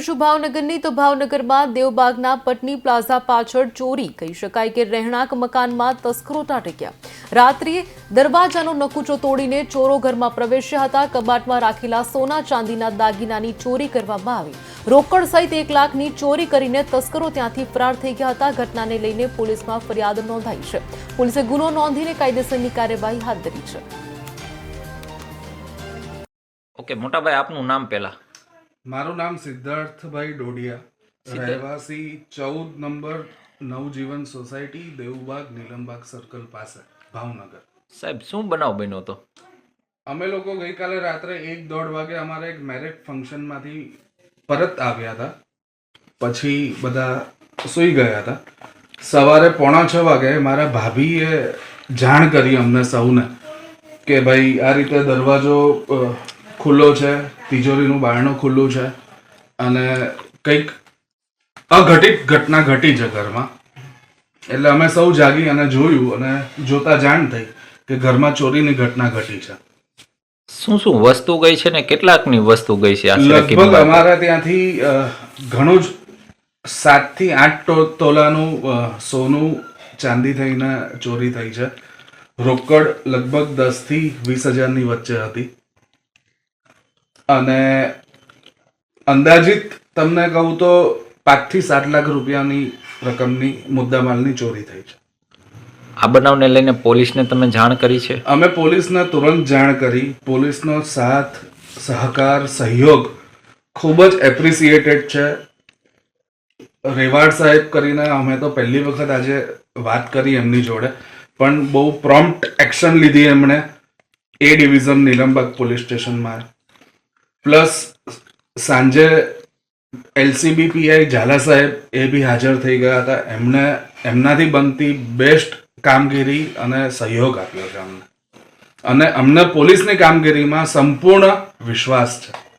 કરીશું ભાવનગરની? તો ભાવનગરમાં દેવબાગના પટની પ્લાઝા પાછળ ચોરી. કહી શકાય કે રહેણાંક મકાનમાં તસ્કરો ટાટક્યા રાત્રિએ દરવાજાનો નકુચો તોડીને ચોરો ઘરમાં પ્રવેશ્યા હતા. કબાટમાં રાખેલા સોના ચાંદીના દાગીનાની ચોરી કરવામાં આવી. રોકડ સહિત એક લાખની ચોરી કરીને તસ્કરો ત્યાંથી ફરાર થઈ ગયા હતા. ઘટનાને લઈને પોલીસમાં ફરિયાદ નોંધાઈ છે. પોલીસે ગુનો નોંધીને કાયદેસરની કાર્યવાહી હાથ ધરી છે. ઓકે, મોટાભાઈ આપનું નામ પહેલા. મારું નામ સિદ્ધાર્થભાઈ ડોડિયા. રહેવાસી ચૌદ number Navjivan society Devubag Nilambag circle પાસે ભાવનગર. સાહેબ શું બનાવ બન્યો હતો? અમે લોકો ગઈકાલે રાત્રે એક દોઢ વાગે અમારે એક મેરેજ ફંક્શનમાંથી પરત આવ્યા હતા. પછી બધા સૂઈ ગયા હતા. સવારે પોણા છ વાગે મારા ભાભીએ જાણ કરી અમને સૌને કે ભાઈ આ રીતે દરવાજો ખુલ્લો છે. તિજોરીનું બારણું ખુલ્લું છે. અને કંઈક અઘટિત ઘટના ઘટી છે ઘરમાં. એટલે અમે સૌ જાગી અને જોયું અને જોતા જાણ થઈ કે ઘરમાં ચોરીની ઘટના ઘટી છે. શું શું વસ્તુ ગઈ છે ને? કેટલાકની વસ્તુ ગઈ છે લગભગ અમારા ત્યાંથી ઘણું જ સાતથી આઠ તોલાનું સોનું ચાંદી થઈને ચોરી થઈ છે. રોકડ લગભગ દસથી વીસ હજારની વચ્ચે હતી. અને અંદાજિત તમને કહું તો પાંચથી સાત લાખ રૂપિયાની રકમની મુદ્દામાલની ચોરી થઈ છે. આ બનાવને લઈને પોલીસને તમે જાણ કરી છે? અમે પોલીસને તુરંત જાણ કરી. પોલીસનો સાથ સહકાર સહયોગ ખૂબ જ એપ્રિસિએટેડ છે. રેવાડ સાહેબ કરીને અમે તો પહેલી વખત આજે વાત કરી એમની જોડે. પણ બહુ પ્રોમ્પ્ટ એક્શન લીધી એમણે. એ ડિવિઝન નિલંબક પોલીસ સ્ટેશનમાં પ્લસ સાંજે એલસીબી પીઆઈ ઝાલા સાહેબ એ બી હાજર થઈ ગયા હતા. એમને, એમનાથી બનતી બેસ્ટ કામગીરી અને સહયોગ આપ્યો છે અમને. અને અમને પોલીસની કામગીરીમાં સંપૂર્ણ વિશ્વાસ છે.